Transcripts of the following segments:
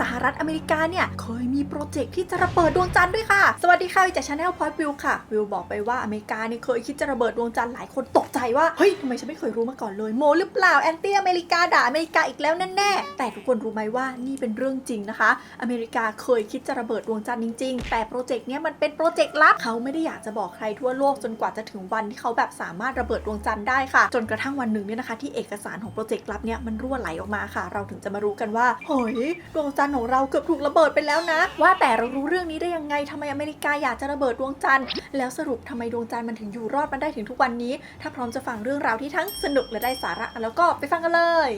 สหรัฐอเมริกาเนี่ยเคยมีโปรเจกต์ที่จะระเบิดดวงจันทร์ด้วยค่ะ สวัสดีค่ะวิจากชาแนลพอยต์วิวค่ะ วิวบอกไปว่าอเมริกาเนี่ยเคยคิดจะระเบิดดวงจันทร์หลายคนตกใจว่า เฮ้ยทำไมฉันไม่เคยรู้มาก่อนเลยโมหรือเปล่าแอนตี้อเมริกาด่าอเมริกาอีกแล้วแน่ๆแต่ทุกคนรู้ไหมว่านี่เป็นเรื่องจริงนะคะ อเมริกาเคยคิดจะระเบิดดวงจันทร์จริง ๆ แต่โปรเจกต์เนี้ยมันเป็นโปรเจกต์ลับเขาไม่ได้อยากจะบอกใครทั่วโลกจนกว่าจะถึงวันที่เขาแบบสามารถระเบิดดวงจันทร์ได้ค่ะ จนกระทั่งวันหนึ่งเนี่ยนะคะที่เอกสารของโปรเจกต์ลับเนี่ยมันรั่วไหลออกมาค่ะ เราถึงจะมารู้กันว่าเฮ้ยดวงจันทร์ของเราเกือบถูกระเบิดไปแล้วนะ ว่าแต่เรารู้เรื่องนี้ได้ยังไงทำไมอเมริกาอยากจะระเบิดดวงจันทร์แล้วสรุปทำไมดวงจันทร์มันถึงอยู่รอดมาได้ถึงทุกวันนี้ ถ้าพร้อมจะฟังเรื่องราวที่ทั้งสนุกและได้สาระแล้วก็ไปฟังกันเลย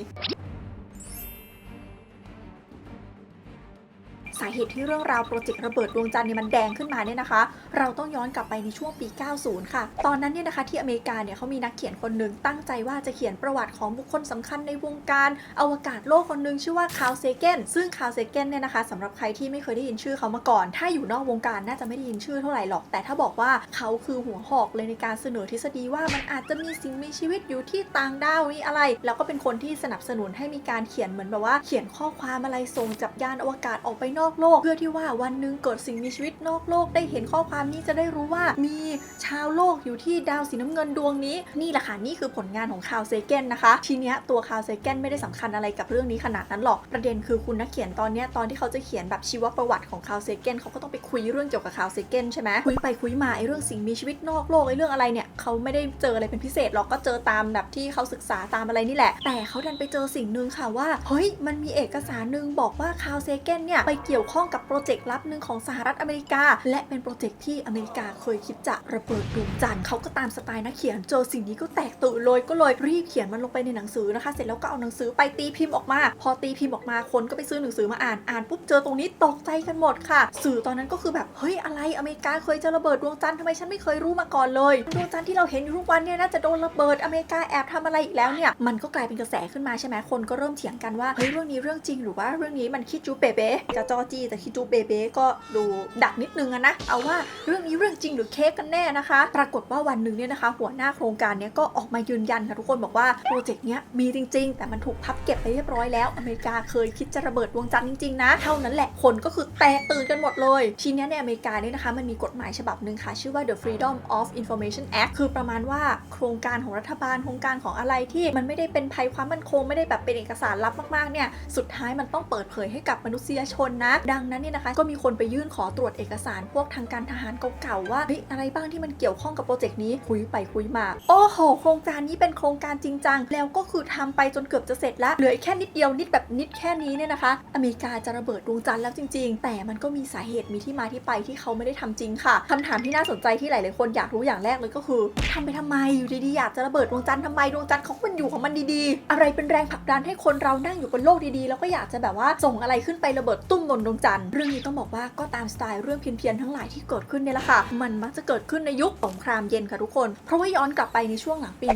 สาเหตุที่เรื่องราวโปรเจกต์ระเบิดดวงจันทร์เนี่ยมันแดงขึ้นมาเนี่ยนะคะ เราต้องย้อนกลับไปในช่วงปี 90 ค่ะ ตอนนั้นเนี่ยนะคะที่อเมริกาเนี่ยเขามีนักเขียนคนหนึ่งตั้งใจว่าจะเขียนประวัติของบุคคลสำคัญในวงการอวกาศโลกคนหนึ่งชื่อว่าคาร์ลเซเกนซึ่งคาร์ลเซเกนเนี่ยนะคะสำหรับใครที่ไม่เคยได้ยินชื่อเขามาก่อน ถ้าอยู่นอกวงการน่าจะไม่ได้ยินชื่อเท่าไหร่หรอก แต่ถ้าบอกว่าเขาคือหัวหอกเลยในการเสนอทฤษฎีว่ามันอาจจะมีสิ่งมีชีวิตอยู่ที่ต่างดาวนี่อะไร แล้วก็เป็นคนที่สนับสนุนให้มีการเขียนเหมือนแบบว่าเขียนข้อความอะไรส่งจับยานอวกาศออกไปนอกโลก เพื่อที่ว่าวันหนึ่งเกิดสิ่งมีชีวิตนอกโลกได้เห็นข้อความนี้จะได้รู้ว่ามีชาวโลกอยู่ที่ดาวสีน้ำเงินดวงนี้ นี่แหละค่ะนี่คือผลงานของคาร์ลเซเกนนะคะ ทีเนี้ยตัวคาร์ลเซเกนไม่ได้สำคัญอะไรกับเรื่องนี้ขนาดนั้นหรอกประเด็นคือคุณนักเขียนตอนเนี้ยตอนที่เขาจะเขียนแบบชีวประวัติของคาร์ลเซเกนเขาก็ต้องไปคุยเรื่องเกี่ยวกับคาร์ลเซเกนใช่ไหมคุยไปคุยมาไอ้เรื่องสิ่งมีชีวิตนอกโลกไอ้เรื่องอะไรเนี่ยเขาไม่ได้เจออะไรเป็นพิเศษหรอกก็เจอตามแบบที่เขาศึกษาตามอะไรนี่แหละ แต่เขาดันไปเจอสิ่งหนึ่งค่ะว่าเฮ้ยมันมีเอกสารหนึ่งบอกว่าคาร์ลเซเกนเนี่ยไปเกี่ยวี่ยวข้องกับโปรเจกต์ลับหนึ่งของสหรัฐอเมริกา และเป็นโปรเจกต์ที่อเมริกาเคยคิดจะระเบิดดวงจันทร์เขาก็ตามสไตล์นักเขียนเจอสิ่งนี้ก็แตกตื่นเลยก็เลยรีบเขียนมันลงไปในหนังสือนะคะ เสร็จแล้วก็เอาหนังสือไปตีพิมพ์ออกมา พอตีพิมพ์ออกมาคนก็ไปซื้อหนังสือมาอ่านอ่านปุ๊บเจอตรงนี้ตกใจกันหมดค่ะ สื่อตอนนั้นก็คือแบบเฮ้ยอะไรอเมริกาเคยจะระเบิดดวงจันทร์ทำไมฉันไม่เคยรู้มาก่อนเลยดวงจันทร์ที่เราเห็นอยู่ทุกวันเนี่ยน่าจะโดนระเบิดอเมริกาแอบทำอะไรอีกแล้วเนี่ยมันก็กลายเป็นกระแสขึ้นมาใช่ไหมคนก็เริ่มเถียงกันว่าเฮ้ยเรื่องนี้เรื่องจริงหรือว่าเรื่องนี้มันคิดจูเปเป้จะจอจีแต่คิดจูเปเป้ก็ดูดักนิดนึงอะนะ เอาว่าเรื่องนี้เรื่องจริงหรือเค้กกันแน่นะคะ ปรากฏว่าวันหนึ่งเนี่ยนะคะ หัวหน้าโครงการเนี้ยก็ออกมายืนยันค่ะทุกคนบอกว่าโปรเจกต์เนี้ยมีจริง ๆ แต่มันถูกพับเก็บไปเรียบร้อยแล้ว อเมริกาเคยคิดจะระเบิดดวงจันทร์จริงๆนะ เท่านั้นแหละคนก็คือแตกตื่นกันหมดเลย ทีเนี้ยในอเมริกาเนี่ยนะคะ มันมีกฎหมายฉบับหนึ่งค่ะ ชื่อว่า the Freedom of Information Act คือประมาณว่าโครงการของรัฐบาลโครงการของอะไรที่มันไม่ได้เป็นภัยความมั่นคงไม่ได้แบบเป็นเอกสารลับมากๆเนี่ยสุดท้ายมันต้องเปิดเผยให้กับมนุษยชนนะดังนั้นเนี่ยนะคะ ก็มีคนไปยื่นขอตรวจเอกสารพวกทางการทหารเก่าๆว่าเฮ้ยอะไรบ้างที่มันเกี่ยวข้องกับโปรเจกต์นี้คุยไปคุยมาโอ้โหโครงการนี้เป็นโครงการจริงจังแล้วก็คือทำไปจนเกือบจะเสร็จแล้วเหลืออีกแค่นิดเดียวนิดแบบนิดแค่นี้เนี่ยนะคะ อเมริกาจะระเบิดดวงจันทร์แล้วจริง ๆ แต่มันก็มีสาเหตุมีที่มาที่ไปที่เขาไม่ได้ทำจริงค่ะคำถามที่น่าสนใจที่หลายๆคนอยากรู้อย่างแรกเลยก็คือทำไปทำไมอยู่ดีๆอยากจะระเบิดดวงจันทร์ทำไมดวงจันทร์เขามันอยู่ของมันดีๆ อะไรเป็นแรงผลักดันให้คนเรานั่งอยู่บนโลกดีๆ แล้วก็อยากจะแบบว่าส่งอะไรขึ้นไประเบิดตุ้มบนดวงจันทร์เรื่องนี้ต้องบอกว่าก็ตามสไตล์เรื่องเพี้ยนๆทั้งหลายที่เกิดขึ้นเนี่ยแหละค่ะ มันมักจะเกิดขึ้นในยุคสงครามเย็นค่ะทุกคน เพราะว่าย้อนกลับไปในช่วงหลังปี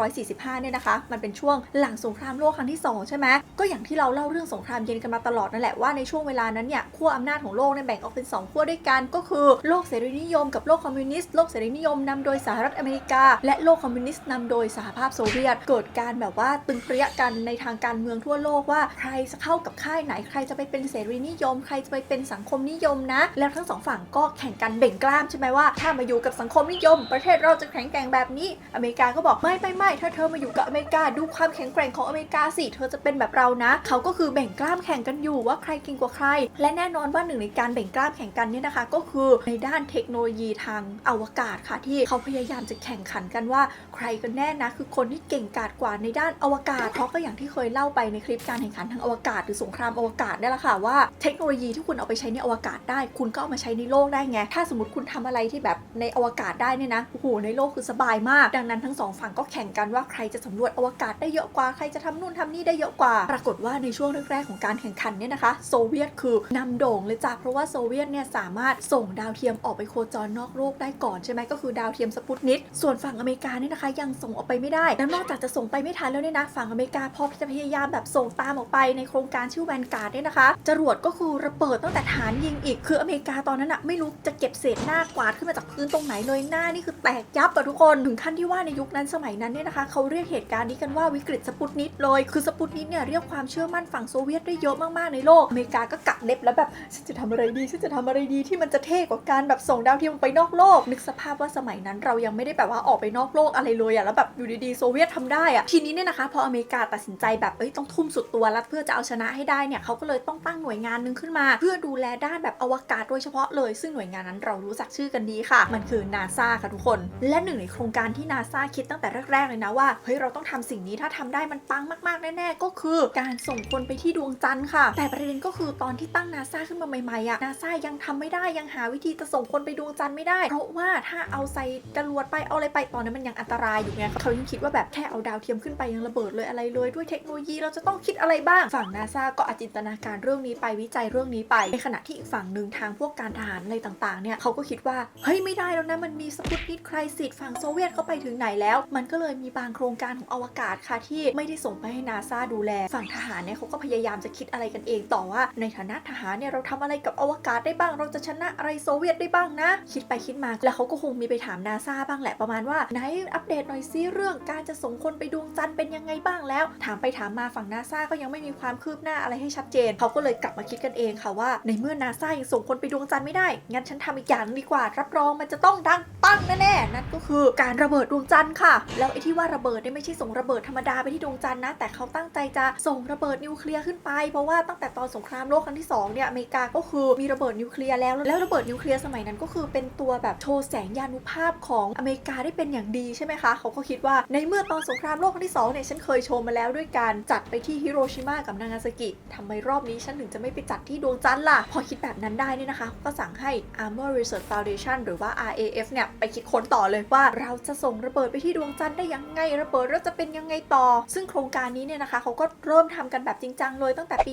1945 เนี่ยนะคะ มันเป็นช่วงหลังสงครามโลกครั้งที่ 2 ใช่ไหมก็อย่างที่เราเล่าเรื่องสงครามเย็นกันมาตลอดนั่นแหละว่าในช่วงเวลานั้นเนี่ยขั้วอำนาจของโลกเนี่ยแบ่งออกเป็น 2ขั้วด้วยกันก็คือโลกเสรีนิยมกับโลกคอมมิวนิสต์โลกเสรีนิยมนำโดยสหรัฐอเมริกา และโลกคอมมิวนิสต์นำโดยสหภาพโซเวียต เกิดการแบบว่าตึงเปรี้ยกันในทางการเมืองทั่วโลกว่าใครจะเข้ากับค่ายไหนใครจะไปเป็นเสรีนิยม ใครจะไปเป็นสังคมนิยมนะ แล้วทั้งสองฝั่งก็แข่งกันเบ่งกล้ามใช่ไหมว่าถ้ามาอยู่กับสังคมนิยม ประเทศเราจะแข็งแกร่งแบบนี้ อเมริกาก็บอกไม่ไม่ไม่ถ้าเธอมาอยู่กับอเมริกาดูความแข็งแกร่งของอเมริกาสิเธอจะเป็นแบบเรานะ เขาก็คือแบ่งกล้ามแข่งกันอยู่ว่าใครเก่งกว่าใคร และแน่นอนว่าหนึ่งในการแบ่งกล้ามแข่งกันเนี่ยนะคะ ก็คือในด้านเทคโนโลยีทางอวกาศค่ะ ที่เขาพยายามจะแข่งขันกันว่า ใครกันแน่นะคือคนที่เก่งกาจกว่าในด้านอวกาศเพราะก็อย่างที่เคยเล่าไปในคลิปการแข่งขันทางอวกาศหรือสงครามอวกาศนี่แหละค่ะว่าเทคคโนโลยีที่คุณเอาไปใช้ในอวกาศได้ คุณก็เอามาใช้ในโลกได้ไง ถ้าสมมติคุณทำอะไรที่แบบในอวกาศได้เนี่ยนะ โอ้โห ในโลกคือสบายมาก ดังนั้นทั้งสองฝั่งก็แข่งกันว่าใครจะสำรวจอวกาศได้เยอะกว่า ใครจะทำนู่นทำนี่ได้เยอะกว่า ปรากฏว่าในช่วงแรกๆของการแข่งขันเนี่ยนะคะ โซเวียตคือนำโด่งเลยจ้ะ เพราะว่าโซเวียตเนี่ยสามารถส่งดาวเทียมออกไปโคจรนอกโลกได้ก่อนใช่ไหมก็คือดาวเทียมสปุตนิกส่วนฝั่งอเมริกาเนี่ยนะคะ ยังส่งออกไปไม่ได้แล้วนอกจากจะส่งไปไม่ทันแล้วเนี่ยนะฝั่งอเมริกาพอจะพยายามแบบส่งตามออกไปในโครงการชื่อแวนการ์ดเนี่ยนะคะจรวดก็คืคือระเบิดตั้งแต่ฐานยิงอีก คืออเมริกาตอนนั้นอะไม่รู้จะเก็บเศษหน้ากวาดขึ้นมาจากพื้นตรงไหนเลยหน้านี่คือแตกยับอะทุกคนถึงขั้นที่ว่าในยุคนั้นสมัยนั้นเนี่ยนะคะเขาเรียกเหตุการณ์นี้กันว่าวิกฤตสปุตนิกเลย คือสปุตนิกเนี่ยเรียกความเชื่อมั่นฝั่งโซเวียตได้เยอะมากๆในโลกอเมริกาก็กัดเล็บแล้วแบบฉันจะทำอะไรดีฉันจะทำอะไรดีที่มันจะเท่กว่าการแบบส่งดาวเทียมไปนอกโลก นึกสภาพว่าสมัยนั้นเรายังไม่ได้แบบว่าออกไปนอกโลกอะไรเลยอะแล้วแบบอยู่ดีๆโซเวียตทำได้อะทีนี้เนี่ยนะคะพออเมริกาตัดสินใจแบบเอ้ยต้องทุ่มสุดตัวแล้วเพื่อจะเอาชนะให้ได้เนี่ยเขาก็เลยต้องตั้งหน่วยงานหนึงขึ้นมา เพื่อดูแลด้านแบบอวกาศโดยเฉพาะเลย ซึ่งหน่วยงานนั้นเรารู้จักชื่อกันดีค่ะ มันคือนาซาค่ะทุกคน และหนึ่งในโครงการที่นาซาคิดตั้งแต่แรกๆเลยนะว่าเฮ้ยเราต้องทำสิ่งนี้ถ้าทำได้มันปังมากๆแน่ๆก็คือการส่งคนไปที่ดวงจันทร์ค่ะ แต่ประเด็นก็คือตอนที่ตั้งนาซาขึ้นมาใหม่ๆอะนาซายังทำไม่ได้ยังหาวิธีจะส่งคนไปดวงจันทร์ไม่ได้ เพราะว่าถ้าเอาใส่จรวดไปเอาอะไรไปตอนนั้นมันยังอันตรายอยู่ไงเขายังคิดว่าแบบแค่เอาดาวเทียมขึ้นไปยังระเบิดเลยอะไรเลยด้วยเทคโนโลยีเราจะต้องคิดอะไรบ้าง ฝั่งนาซาก็อจินตนาการเรื่องนี้ไปวิจัยเรื่องนี้ไป ในขณะที่อีกฝั่งหนึ่งทางพวกการทหารอะไรต่างๆ เนี่ยเขาก็คิดว่าเฮ้ยไม่ได้แล้วนะมันมีสปุตนิกไครซิสฝั่งโซเวียตเขาไปถึงไหนแล้ว มันก็เลยมีบางโครงการของอวกาศค่ะที่ไม่ได้ส่งไปให้นาซาดูแล ฝั่งทหารเนี่ยเขาก็พยายามจะคิดอะไรกันเองต่อว่า ในฐานะทหารเนี่ยเราทำอะไรกับอวกาศได้บ้าง เราจะชนะอะไรโซเวียตได้บ้างนะ คิดไปคิดมาแล้วเขาก็คงมีไปถามนาซาบ้างแหละประมาณว่าไหนอัปเดตหน่อยซิเรื่องการจะส่งคนไปดวงจันทร์เป็นยังไงบ้างแล้ว ถามไปถามมาฝั่งนาซาก็ยังไม่มีความคืบหน้าอะไรให้ชัดเจนเขาก็เลยกลับมาคิดกันเองค่ะว่า ในเมื่อนาซายังส่งคนไปดวงจันทร์ไม่ได้ งั้นฉันทำอีกอย่างดีกว่า รับรองมันจะต้องดังปังแน่ๆนั่นก็คือการระเบิดดวงจันทร์ค่ะ แล้วไอ้ที่ว่าระเบิดเนี่ยไม่ใช่ส่งระเบิดธรรมดาไปที่ดวงจันทร์นะ แต่เขาตั้งใจจะส่งระเบิดนิวเคลียร์ขึ้นไป เพราะว่าตั้งแต่ตอนสงครามโลกครั้งที่สองเนี่ยอเมริกาก็คือมีระเบิดนิวเคลียร์แล้ว แล้วระเบิดนิวเคลียร์สมัยนั้นก็คือเป็นตัวแบบโชว์แสงยานุภาพของอเมริกาได้เป็นอย่างดีใช่ไหมคะ เขาก็คิดว่าในเมื่อตอนสงครามโลกครั้งที่สองเนี่ยฉันเคยโชว์มาแล้วด้วยการจัดไปที่ฮิโรชิมากับนางาซากิทำไมรอบนี้ฉันถึงจะไม่ไปจัดที่ดวงจันทร์ล่ะ พอคิดแบบนั้นได้เนี่ยนะคะ ก็สั่งให้ Armor Research Foundation หรือว่า RAF เนี่ย ไปคิดค้นต่อเลยว่า เราจะส่งระเบิดไปที่ดวงจันทร์ได้ยังไง ระเบิดแล้วจะเป็นยังไงต่อ ซึ่งโครงการนี้เนี่ยนะคะเขาก็เริ่มทำกันแบบจริงจังเลยตั้งแต่ปี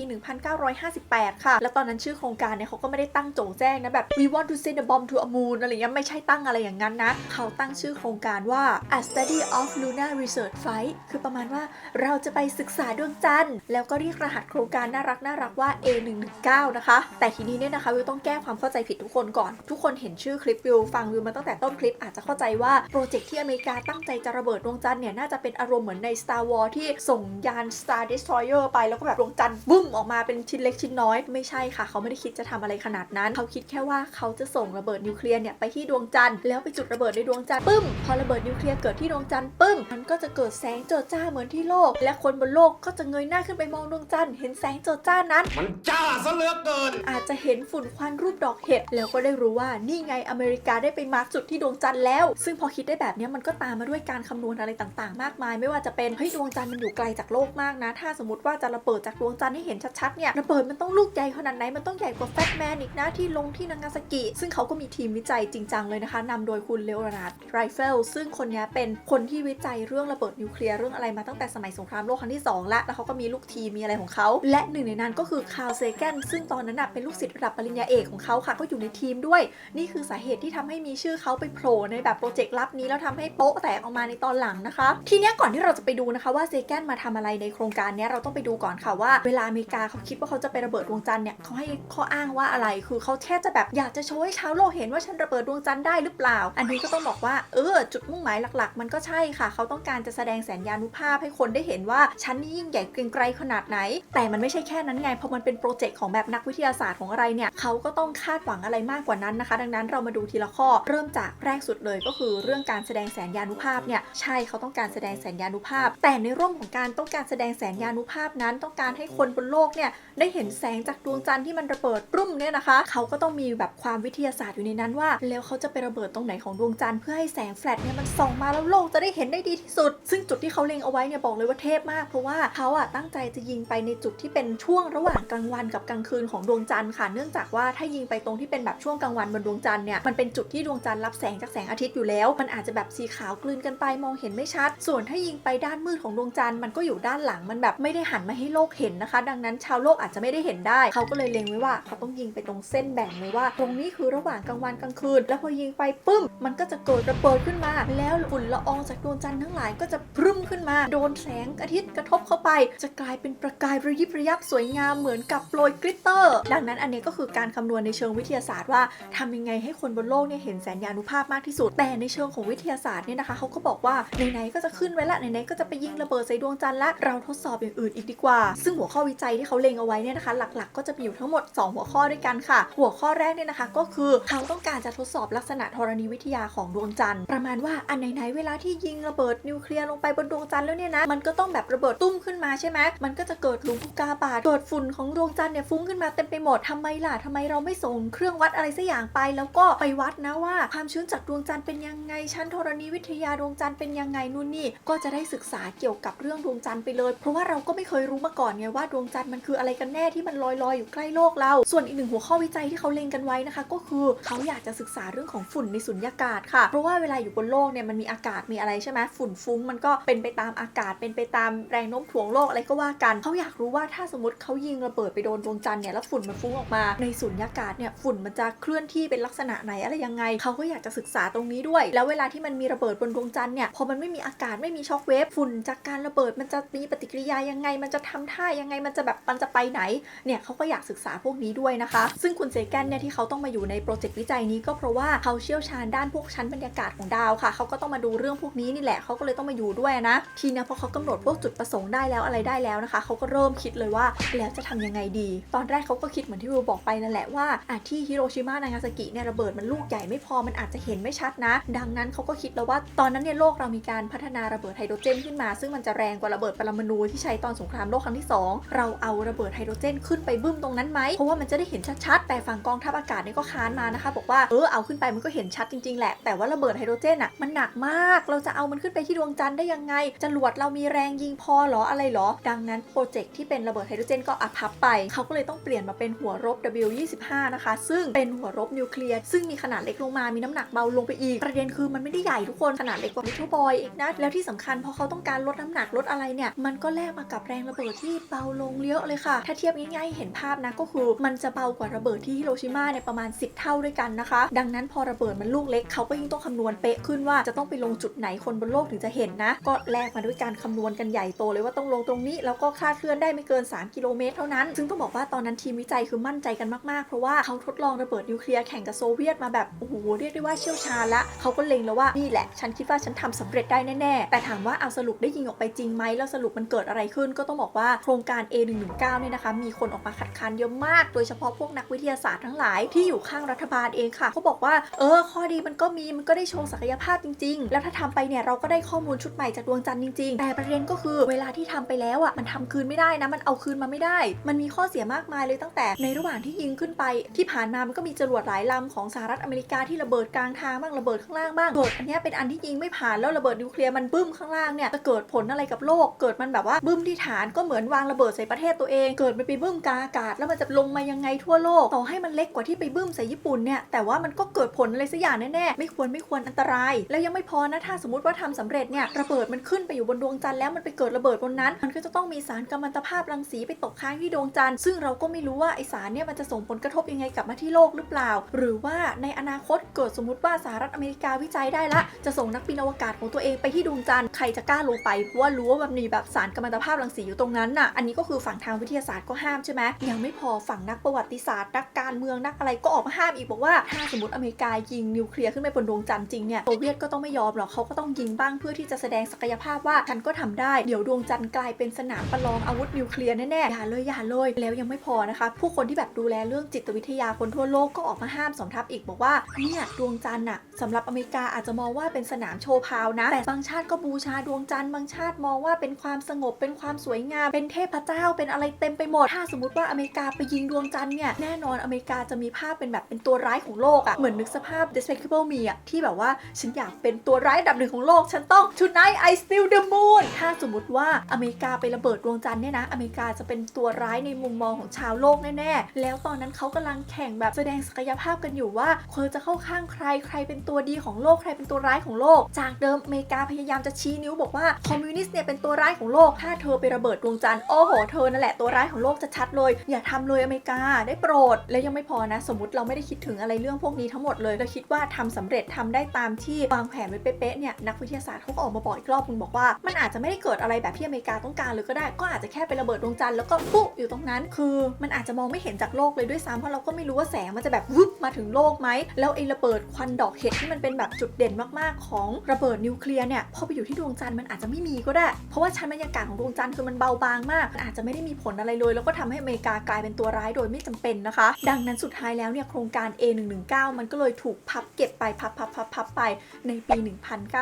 1958 ค่ะ แล้วตอนนั้นชื่อโครงการเนี่ยเขาก็ไม่ได้ตั้งโจงแจ้งนะแบบ we want to send a bomb to a moon อะไรเงี้ยไม่ใช่ตั้งอะไรอย่างนั้นนะ เขาตั้งชื่อโครงการว่า a study of lunar research flight คือประมาณว่าเราจะไปศึกษาดวงจันทร์ แล้วก็เรียกรหัสโครงการน่ารักน่ารักว่า A119 นะคะ แต่ทีนี้เนี่ยนะคะวิวต้องแก้ความเข้าใจผิดทุกคนก่อน ทุกคนเห็นชื่อคลิปวิวฟังวิวมาตั้งแต่ต้นคลิปอาจจะเข้าใจว่าโปรเจกต์ที่อเมริกาตั้งใจจะระเบิดดวงจันทร์เนี่ยน่าจะเป็นอารมณ์เหมือนใน Star Wars ที่ส่งยาน Star Destroyer ไปแล้วก็แบบดวงจันทร์บึ้มออกมาเป็นชิ้นเล็กชิ้นน้อยไม่ใช่ค่ะ เขาไม่ได้คิดจะทำอะไรขนาดนั้น เขาคิดแค่ว่าเขาจะส่งระเบิดนิวเคลียร์เนี่ยไปที่ดวงจันทร์แล้วไปจุดระเบิดในดวงจันทร์ปึ้มพอระเบิดนิวเคลียร์เกิดที่ดวงจันทร์ปึ้มมันก็จะเกิดแสงเจิดจ้าเหมือนที่โลก และคนบนโลกก็จะเงยหน้าขึ้นไปมองดวงจันทร์เห็นแสงเจิดจ้านั้น มันจ้าซะเหลือเกิน อาจจะเห็นฝุ่นควันรูปดอกเห็ด แล้วก็ได้รู้ว่านี่ไงอเมริกาได้ไปมาร์กจุดที่ดวงจันทร์แล้ว ซึ่งพอคิดได้แบบนี้มันก็ตามมาด้วยการคำนวณอะไรต่างๆ มากมาย ไม่ว่าจะเป็นเฮ้ยดวงจันทร์มันอยู่ไกลจากโลกมากนะ ถ้าสมมติว่าจะระเบิดจากดวงจันทร์ให้เห็นชัดๆเนี่ยระเบิดมันต้องลูกใหญ่ขนาดไหนมันต้องใหญ่กว่าแฟตแมนอีกนะที่ลงที่นางาซากิ ซึ่งเขาก็มีทีมวิจัยจริงจังเลยนะคะนำโดยคุณเลโอนาร์ดไรเฟลซึ่งคนนี้เป็นคนที่วิจัยเรื่องระเบิดนิวเคลียร์เรื่องอะไรมาตั้งแต่สมัยสงครามโลกครั้งที่สองละแล้วเขาก็มีลูกทีมมีอะไรของเขาและหนึ่งในนั้นก็คือคาร์เซแกนซึ่งตอนนั้นเป็นลูกศิษย์ระดับปริญญาเอกของเขาค่ะ ก็อยู่ในทีมด้วย นี่คือสาเหตุที่ทำให้มีชื่อเขาไปโผล่ในแบบโปรเจกต์ลับนี้แล้วทำให้โป๊ะแตกออกมาในตอนหลังนะคะ ทีนี้ก่อนที่เราจะไปดูนะคะว่าเซแกนมาทำอะไรในโครงการนี้เราต้องไปดูก่อนค่ะว่า เวลาอเมริกาเขาคิดว่าเขาจะไประเบิดดวงจันทร์เนี่ยเขาให้ข้ออ้างว่าอะไร คือเขาแค่จะแบบอยากจะโชว์ให้ชาวโลกเห็นว่าฉันระเบิดดวงจันทร์ได้หรือเปล่า อันนี้ก็ต้องบอกว่าเออจุดมุ่งหมายหลักๆ มันก็ใช่ค่ะ เขาต้องการจะแสดงแสนยานุภาพให้คนได้เห็นว่าฉันนี่ยิ่งใหญ่เกรียงไกรขนาดไหน แต่มันไม่ใช่แค่นั้นไงพอมันเป็นโปรเจกต์ของแบบนักวิทยาศาสตร์ของอะไรเนี่ยเขาก็ต้องคาดหวังอะไรมากกว่านั้นนะคะ ดังนั้นเรามาดูทีละข้อเริ่มจากแรกสุดเลยก็คือเรื่องการแสดงแสนยานุภาพเนี่ยใช่เขาต้องการแสดงแสนยานุภาพ แต่ในร่มของการต้องการแสดงแสนยานุภาพนั้น ต้องการให้คนบนโลกเนี่ยได้เห็นแสงจากดวงจันทร์ที่มันระเบิดรุ่มเนี่ยนะคะ เขาก็ต้องมีแบบความวิทยาศาสตร์อยู่ในนั้นว่า แล้วเขาจะไประเบิดตรงไหนของดวงจันทร์เพื่อให้แสงแฟลชเนี่ยมันส่องมาแล้วโลกจะได้เห็นได้ดีที่สุด ซึ่งจุดที่เขาเล็งเอาไว้เนี่ยบอกเลยว่าเทพมาก เพราะว่าเขาอะตั้งใจจะยิงไปในจุดที่เป็นช่วงระหว่างกลางวันกับกลางลางคืนของดวงจันทร์ค่ะ เนื่องจากว่าถ้ายิงไปตรงที่เป็นแบบช่วงกลางวันบนดวงจันทร์เนี่ยมันเป็นจุดที่ดวงจันทร์รับแสงจากแสงอาทิตย์อยู่แล้ว มันอาจจะแบบสีขาวกลืนกันไปมองเห็นไม่ชัด ส่วนถ้ายิงไปด้านมืดของดวงจันทร์มันก็อยู่ด้านหลังมันแบบไม่ได้หันมาให้โลกเห็นนะคะ ดังนั้นชาวโลกอาจจะไม่ได้เห็นได้ เขาก็เลยเล็งไว้ว่าเขาต้องยิงไปตรงเส้นแบ่งเลยว่า ตรงนี้คือระหว่างกลางวันกลางคืน แล้วพอยิงไปปึ้ม มันก็จะเกิดระเบิดขึ้นมา แล้วฝุ่นละอองจากดวงจันทร์ทั้งหลายก็จะพรึมขึ้นมา โดนแสงอาทิตย์กระทบเข้าไป จะกลายเป็นประกายระยิบระยับสวยงามเหมือนกับโปรยกริตเตอร์ ดังนั้นอันนี้ก็คือการคำนวณในเชิงวิทยาศาสตร์ว่าทำยังไงให้คนบนโลกเนี่ยเห็นแสนยานุภาพมากที่สุด แต่ในเชิงของวิทยาศาสตร์เนี่ยนะคะเขาก็บอกว่าไหนๆก็จะขึ้นไว้ละไหนๆก็จะไปยิงระเบิดใส่ดวงจันทร์ละเราทดสอบอย่างอื่นอีกดีกว่า ซึ่งหัวข้อวิจัยที่เขาเล็งเอาไว้เนี่ยนะคะ หลักๆ ก็จะมีอยู่ทั้งหมด 2 หัวข้อด้วยกันค่ะ หัวข้อแรกเนี่ยนะคะ ก็คือเขาต้องการจะทดสอบลักษณะธรณีวิทยาของดวงจันทร์ประมาณว่าอันไหนๆเวลาที่ยิงระเบิดนิวเคลียร์ลงไปบนดวงจันทร์แล้วเนี่ยนะมันก็ต้องแบบระเบิดตุ้มขึ้นมาใช่ไหมมันก็จะเกิดหลุมอุกกาบาตเกิดฝุ่นของดวงจันทร์เนี่ยฟุ้งขึ้นมาเต็มไปหมดทำไมล่ะทำไมเราไม่ส่งเครื่องวัดอะไรสักอย่างไป แล้วก็ไปวัดนะว่า ความชื้นจากดวงจันทร์เป็นยังไงชั้นธรณีวิทยาดวงจันทร์เป็นยังไงนู่นนี่ก็จะได้ศึกษาเกี่ยวกับเรื่องดวงจันทร์ไปเลย เพราะว่าเราก็ไม่เคยรู้มาก่อนไงว่าดวงจันทร์มันคืออะไรกันแน่ที่มันลอยๆอยู่ใกล้โลกเรา ส่วนอีกหนึ่งหัวข้อวิจัยที่เขาเล็งกันไว้นะคะ ก็คือเขาอยากจะศึกษาเรื่องของฝุ่นในสุญญากาศค่ะ เพราะว่าเวลาอยู่บนโลกเนี่ยมันมีอากาศมีอะไรใช่ไหมฝุ่นฟุ้งมันก็เป็นไปตามอากาศเป็นไปตามแรงโน้มถ่วงโลกอะไรก็ว่ากันเขาอยากรู้ว่าถ้าสมมติเขายิงระเบิดไปโดนดวงจันทร์เนี่ยแล้วฝุ่นมันฟุ้งออกมา ในสุญญากาศเนี่ยฝุ่นมันจะเคลื่อนที่เป็นลักษณะไหนอะไรยังไงเขาก็อยากจะศึกษาตรงนี้ด้วย แล้วเวลาที่มันมีระเบิดบนดวงจันทร์เนี่ยพอมันไม่มีอากาศไม่มีช็อคเวฟฝุ่นจากการระเบิดมันจะมีปฏิกิริยายังไง มันจะทำท่ายังไงมันจะแบบมันจะไปไหนเนี่ยเขาก็อยากศึกษาพวกนี้ด้วยนะคะ ซึ่งคุณเซแกนเนี่ยที่เขาต้องมาอยู่ในโปรเจกต์วิจัยนี้ก็เพราะว่าเขาเชี่ยวชาญด้านพวกชั้นบรรยากาศของดาวค่ะเขาก็ต้องมาดูเรื่องพวกนี้นี่แหละเขาก็เลยต้องมาอยู่ด้วยนะ ทีนี้พอเขากำหนดพวกจุดประสงค์ได้แล้วอะไรได้แล้วนะคะเขาก็เริ่มคิดเลยว่าแล้วจะทำยังไงดีตอนแรกเขาก็คิดเหมือนที่วิวบอกไปนั่นแหละว่าที่ฮิโรชิมานางาซากิเนี่ยระเบิดมันลูกใหญ่ไม่พอมันอาจจะเห็นไม่ชัดนะ ดังนั้นเขาก็คิดแล้วว่าตอนนั้นเนี่ยโลกเรามีการพัฒนาระเบิดไฮโดรเจนขึ้นมา ซึ่งมันจะแรงกว่าระเบิดปรมาณูที่ใช้ตอนสงครามโลกครั้งที่ 2 เราเอาระเบิดไฮโดรเจนขึ้นไปบึ้มตรงนั้นไหมเพราะว่ามันจะได้เห็นชัดๆแต่ฝั่งกองทัพอากาศเนี่ยก็ค้านมานะคะ บอกว่าเออเอาขึ้นไปมันก็เห็นชัดจริงๆแหละแต่ว่าระเบิดไฮโดรเจนอะมันหนักมาก เราจะเอามันขึ้นไปที่ดวงจันทร์ได้ยังไงจรวดเรามีแรงยิงพอหรออะไรหรอ ดังนั้นโปรเจกต์ที่เป็นระเบิดไฮโดรเจนก็อัพับไปเขาก็เลยต้องเปลี่ยนมาเป็นหัวรบ W25 นะคะ ซึ่งเป็นหัวรบนิวเคลียร์ซึ่งมีขนาดเล็กลงมามีน้ำหนักเบาลงไปอีก ประเด็นคือมันไม่ได้ใหญ่ทุกคนขนาดเล็กกว่าลิทเทิลบอยอีกนะ แล้วที่สำคัญพอเขาต้องการลดน้ำหนักลดอะไรเนี่ย มันก็แลกมากับแรงระเบิดที่เบาลงเยอะเลยค่ะ ถ้าเทียบง่ายๆเห็นภาพนะก็คือมันจะเบากว่าระเบิดที่ฮิโรชิมาเนี่ยประมาณ 10 เท่าด้วยกันนะคะ ดังนั้นพอระเบิดมันลูกเล็กเขาก็ยิ่งต้องคำนวณเป๊ะขึ้นว่าจะต้องไปลงจุดไหนคนบนโลกถึงจะเห็นนะ ก็แลกมาด้วยการคำนวณกันใหญ่โตเลยว่าต้องลงตรงนี้แล้วก็คลาดเคลื่อนได้ไม่เกิน 3 กิโลเมตรเท่านั้น ซึ่งต้องบอกว่าตอนนั้นทีมวิจัยคือมั่นใจกันมากๆ เพราะว่าเขาทดลองระเบิดนิวเคลียร์แข่งกับโซเวียตมาแบบโอ้โหเรียกได้ว่าเชี่ยวชาญละเขาก็เล็งแล้วว่านี่แหละ ฉันคิดว่าฉันทำสำเร็จได้แน่ๆ แต่ถามว่าเอาสรุปได้ยิงออกไปจริงไหมแล้วสรุปมันเกิดอะไรขึ้น ก็ต้องบอกว่าโครงการ A119 เนี่ยนะคะมีคนออกมาขัดขานเยอะมาก โดยเฉพาะพวกนักวิทยาศาสตร์ทั้งหลายที่อยู่ข้างรัฐบาลเองค่ะเขาบอกว่าเออ ข้อดีมันก็มีมันก็ได้โชว์ศักยภาพจริง ๆ แล้วถ้าทำไปเนี่ยเราก็ได้ข้อมูลชุดใหม่จากดวงจันทร์จริงๆ แต่ประเด็นก็คือเวลาที่ทำไปแล้วอะมันทำคืนไม่ได้นะมันเอาคืนมาไม่ได้ มันมีข้อเสียมากมายเลยตั้งแต่ในระหว่างที่ยิงขึ้นไป ที่ผ่านมามันก็มีจรวดหลายลำของสหรัฐอเมริกาที่ระเบิดกลางทางบ้างระเบิดข้างล่างบ้างเกิดอันนี้เป็นอันที่ยิงไม่ผ่านแล้วระเบิดนิวเคลียร์มันบึ้มข้างล่างเนี่ยจะเกิดผลอะไรกับโลก เกิดมันแบบว่าบึ้มที่ฐานก็เหมือนวางระเบิดใส่ประเทศตัวเอง เกิดมันไปบึ้มกลางอากาศ แล้วมันจะลงมายังไงทั่วโลกต่อให้มันเล็กกว่าที่ไปบึ้มใส่ญี่ปุ่นเนี่ยแต่ว่ามันก็เกิดผลอะไรสักอย่างแน่ๆไม่ควรไม่ควรอันตราย แล้วยังไม่พอนะถ้าสมมติว่าทำสำเร็จเนี่ยระเบิดมันขึ้นไปอยู่บนดวงจันทร์แล้วมันไปเกิดระเบิดบนนั้น มันก็จะต้องมีสารกัมมันตภาพรังสีไปตกค้างที่ดวงจันทร์ซึ่งเราก็ไม่รู้ว่าไอสารเนี่ยมันจะส่งผลกระทบยังไงกลับมาที่โลกหรือเปล่า หรือว่าในอนาคตเกิดสมมติว่าสหรัฐอเมริกาวิจัยได้ละ จะส่งนักบินอวกาศของตัวเองไปที่ดวงจันทร์ใครจะกล้าลงไปเพราะว่ารู้ว่ามันมีแบบสารกัมมันตภาพรังสีอยู่ตรงนั้นน่ะอันนี้ก็คือฝั่งทางวิทยาศาสตร์ก็ห้ามใช่ไหมยังไม่พอฝั่งนักประวัติศาสตร์นักการเมืองนักอะไรก็ออกมาห้ามอีกบอกว่าถ้าสมมติอเมริกายิงนิวเคลียร์ขึ้นไปบนดวงจันทร์จริงเนี่ยโซเวียตก็ต้องไม่ยอมหรอกเขาก็ต้องยิงบ้างเพื่อที่จะแสดงศักยภาพว่าฉันก็ทำได้เดี๋ยวดวงจันทร์กลายเป็นสนามประลองอาวุธนิวเคลียร์แน่ๆอย่าเลยอย่าเลยแล้วยังไม่พอนะคะ ผู้คนที่แบบดูแลเรื่องจิตวิทยาคนทั่วโลกก็ออกมาห้ามสมทับอีกบอกว่าเนี่ยดวงจันทร์น่ะสำหรับอเมริกาอาจจะมองว่าเป็นสนามโชว์พาวนะ แต่บางชาติก็บูชาดวงจันทร์บางชาติมองว่าเป็นความสงบเป็นความสวยงาม เป็นเทพเจ้าเป็นอะไรเต็มไปหมด ถ้าสมมติว่าอเมริกาไปยิงดวงจันทร์เนี่ยแน่นอนอเมริกาจะมีภาพเป็นแบบเป็นตัวร้ายของโลกอะเหมือนนึกสภาพ Despicable Me อะที่แบบว่าฉันอยากเป็นตัวร้ายดับหนึ่งของโลก ฉันต้อง Tonight I steal the moon ถ้าสมมติว่าอเมริกาไประเบิดดวงจันทร์เนี่ยนะอเมริกาจะเป็นตัวร้ายในมุมมองของชาวโลกแน่ๆ แล้วตอนนั้นเขากำลังแข่งแบบแสดงศักยภาพกันอยู่ว่าเธอจะเข้าข้างใครใครเป็นตัวดีของโลกใครเป็นตัวร้ายของโลก จากเดิมอเมริกาพยายามจะชี้นิ้วบอกว่าคอมมิวนิสต์เนี่ยเป็นตัวร้ายของโลกถ้าเธอไประเบิดดวงจันทร์โอ้โหเธอนั่นแหละตัวร้ายของโลกจะชัดเลย อย่าทำเลยอเมริกาได้โปรด และยังไม่พอนะ สมมติเราไม่ได้คิดถึงอะไรเรื่องพวกนี้ทั้งหมดเลยเราคิดว่าทำสำเร็จทำได้ตามที่วางแผนไว้เป๊ะๆเนี่ยนักวิทยาศาสตร์เขาก็ออกมาบอกอีกรอบนึงบอกว่ามันอาจจะไม่ได้เกิดอะไรแบบที่อเมริกาต้องการเลยก็ได้ ก็อาจจะแค่ไประเบิดดวงจันทร์แล้วก็ปุ๊อยู่ตรงนั้นคืคือมันอาจจะมองไม่เห็นจากโลกเลยด้วยซ้ำเพราะเราก็ไม่รู้ว่าแสงมันจะแบบวึบมาถึงโลกไหมแล้วไอ้ระเบิดควันดอกเห็ดที่มันเป็นแบบจุดเด่นมากๆ ของระเบิดนิวเคลียร์เนี่ยพอไปอยู่ที่ดวงจันทร์มันอาจจะไม่มีก็ได้ เพราะว่าชั้นบรรยากาศของดวงจันทร์คือมันเบาบางมากมันอาจจะไม่ได้มีผลอะไรเลย แล้วก็ทำให้อเมริกากลายเป็นตัวร้ายโดยไม่จำเป็นนะคะ ดังนั้นสุดท้ายแล้วเนี่ยโครงการ A119 มันก็เลยถูกพับเก็บไปพับพับพับพับไปในปี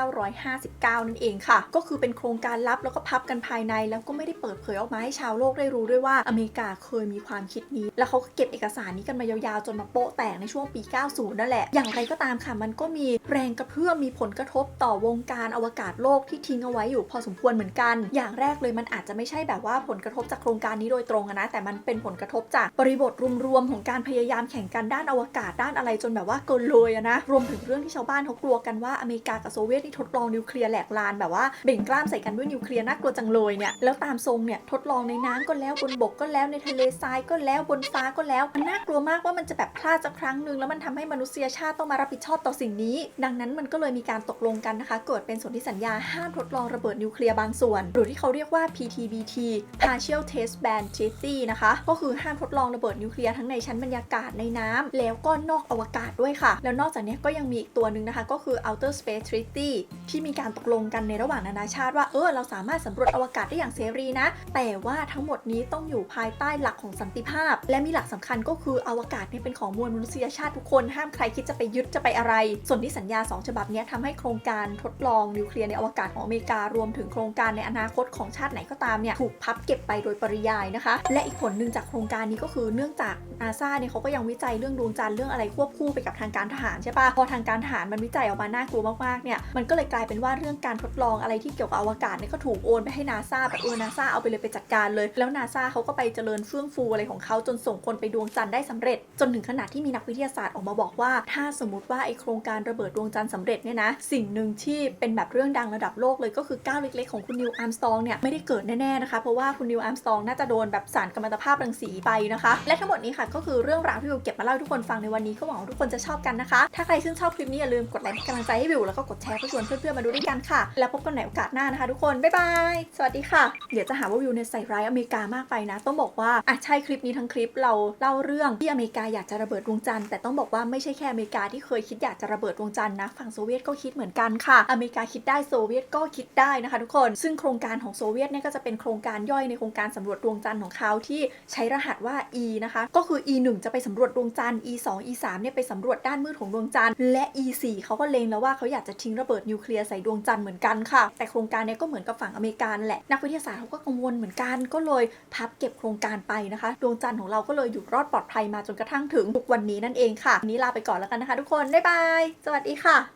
1959 นั่นเองค่ะ ก็คือเป็นโครงการลับแล้วก็พับกันภายในแล้วก็ไม่ได้เปิดเผยออกมาให้ชาวโลกได้รู้ด้วยว่าอเมริกาเคยมีความคิดนี้ แล้วเขาก็เก็บเอกสารนี้กันมายาวๆ จนมาโปะแตกในช่วงปี 90 นั่นแหละ อย่างไรก็ตามค่ะ มันก็มีแรงกระเพื่อมมีผลกระทบต่อวงการอวกาศโลกที่ทิ้งเอาไว้อยู่พอสมควรเหมือนกัน อย่างแรกเลยมันอาจจะไม่ใช่แบบว่าผลกระทบจากโครงการนี้โดยตรงนะ แต่มันเป็นผลกระทบจากบริบทรวมๆของการพยายามแข่งกันด้านอวกาศด้านอะไรจนแบบว่าเกินเลยอะนะ รวมถึงเรื่องที่ชาวบ้านเขากลัวกันว่าอเมริกากับโซเวียตนี่ทดลองนิวเคลียร์แหลกลานแบบว่าเบ่งกล้ามใส่กันด้วยนิวเคลียร์น่ากลัวจังเลยเนี่ย แล้วตามทรงเนี่ยทดลองในน้ำก็แล้วบนบกก็แล้วในทะเลทรายก็แล้วบนฟ้าก็แล้วมันน่ากลัวมากว่ามันจะแบบพลาดสักครั้งหนึ่งแล้วมันทำให้มนุษยชาติต้องมารับผิดชอบต่อสิ่งนี้ ดังนั้นมันก็เลยมีการตกลงกันนะคะ เกิดเป็นสนธิสัญญาห้ามทดลองระเบิดนิวเคลียร์บางส่วน หรือที่เขาเรียกว่า PTBT Partial Test Ban Treaty นะคะ ก็คือห้ามทดลองระเบิดนิวเคลียร์ทั้งในชั้นบรรยากาศในน้ำแล้วก็นอกอวกาศด้วยค่ะ แล้วนอกจากนี้ก็ยังมีอีกตัวหนึ่งนะคะ ก็คือ Outer Space Treaty ที่มีการตกลงกันในระหว่างนานาชาติว่าเออเราสามารถสำรวจอวกาศได้อย่างเสรีนะ แต่ว่าทั้งหมดนี้ต้องอยู่ภายใต้หลักของสันติภาพ และมีหลักสำคัญก็คืออวกาศเนี่ยเป็นของมวลมนุษยชาติทุกคนห้ามใครคิดจะไปยึดจะไปอะไร ส่วนที่สัญญา 2 ฉบับนี้ทำให้โครงการทดลองนิวเคลียร์ในอวกาศของอเมริการวมถึงโครงการในอนาคตของชาติไหนก็ตามเนี่ยถูกพับเก็บไปโดยปริยายนะคะ และอีกผลหนึ่งจากโครงการนี้ก็คือเนื่องจากนาซาเนี่ยเขาก็ยังวิจัยเรื่องดวงจันทร์เรื่องอะไรควบคู่ไปกับทางการทหารใช่ปะพอทางการทหารมันวิจัยออกมาน่ากลัวมากๆเนี่ยมันก็เลยกลายเป็นว่าเรื่องการทดลองอะไรที่เกี่ยวกับอวกาศเนี่ยก็ถูกโอนไปให้นาซาแบบเออนาซาเอาไปเลยไปจัดการเลย แล้วนาซาเขาก็ไปเจริญเฟื่องฟูอะไรของเขาจนส่งคนไปดวงจันทร์ได้สำเร็จ จนถึงขนาดที่มีนักวิทยาศาสตร์ออกมาบอกว่า ถ้าสมมติว่าไอโครงการระเบิดดวงจันทร์สำเร็จเนี่ยนะสิ่งหนึ่งที่เป็นแบบเรื่องดังระดับโลกเลยก็คือก้าวเล็กๆของคุณนิวอาร์มสตองเนี่ยไม่ได้เกิดแน่ๆนะคะเพราะว่าคุณนิวอาร์มสตองน่าจะโดนแบบสารกัมมันตภาพรังสีไปนะคะและทั้งหมดนี้ค่ะก็คือเรื่องราวที่วิวเก็บมาเล่าทุกคนฟังในวันนี้ก็หวังว่าทุกคนจะชอบกันนะคะ ถ้าใครชื่นชอบคลิปนี้อย่าลืมกดไลค์เป็นกำลังใจให้วิวแล้วก็กดแชร์เพื่อชวนเพื่อนๆมาดูด้วยกันค่ะ แล้วพบกันในโอกาสหน้านะคะ ทุกคนบ๊ายบายสวัสดีค่ะ เดี๋ยวจะหาว่าวิวเนี่ยใส่ร้ายอเมริกามากไปนะ ต้องบอกว่าอะใช่คลิปนี้ทั้งคลิปเราเล่าเรื่องที่อเมริกาอยากจะระเบิดดวงจันทร์แต่ต้องบอกว่าไม่ใช่แค่อเมริกาที่เคยคิดอยากจะระเบิดดวงจันทร์นะฝั่งโซเวียตก็คิดเหมือนกันค่ะ อเมริกาคิดได้โซเวียตก็คิดได้นะคะ ทุกคนซึ่งโครงการของโซเวียตเนี่ยก็จะเป็นโครงการย่อยในโครงการสำรวจดวงจันทร์ของเขาที่ใช้รหัสว่า E นะคะ ก็คือ E 1จะไปสำรวจดวงจันทร์ E 2 E 3เนี่ยไปสำรวจด้านมืดของดวงจันทร์และ E 4เขาก็เลงแล้วว่าเขาอยากจะทิ้งระเบิดนิวเคลียร์ใส่ดวงจันทร์เหมือนกันค่ะ แต่โครงการเนี้ก็เหมือนกับฝั่งอเมริกานั่นแหละนักวิทยาศาสตร์เขาก็กังวลเหมือนกันก็เลยพับเก็บโครงการไปนะคะ ดวงจันทร์ของเราก็เลยอยู่รอดปลอดภัยมาจนกระทั่งถึงทุกวันนี้นั่นเองค่ะวันนี้ลาไปก่อนแล้วกันนะคะ ทุกคน บ๊ายบาย สวัสดีค่ะ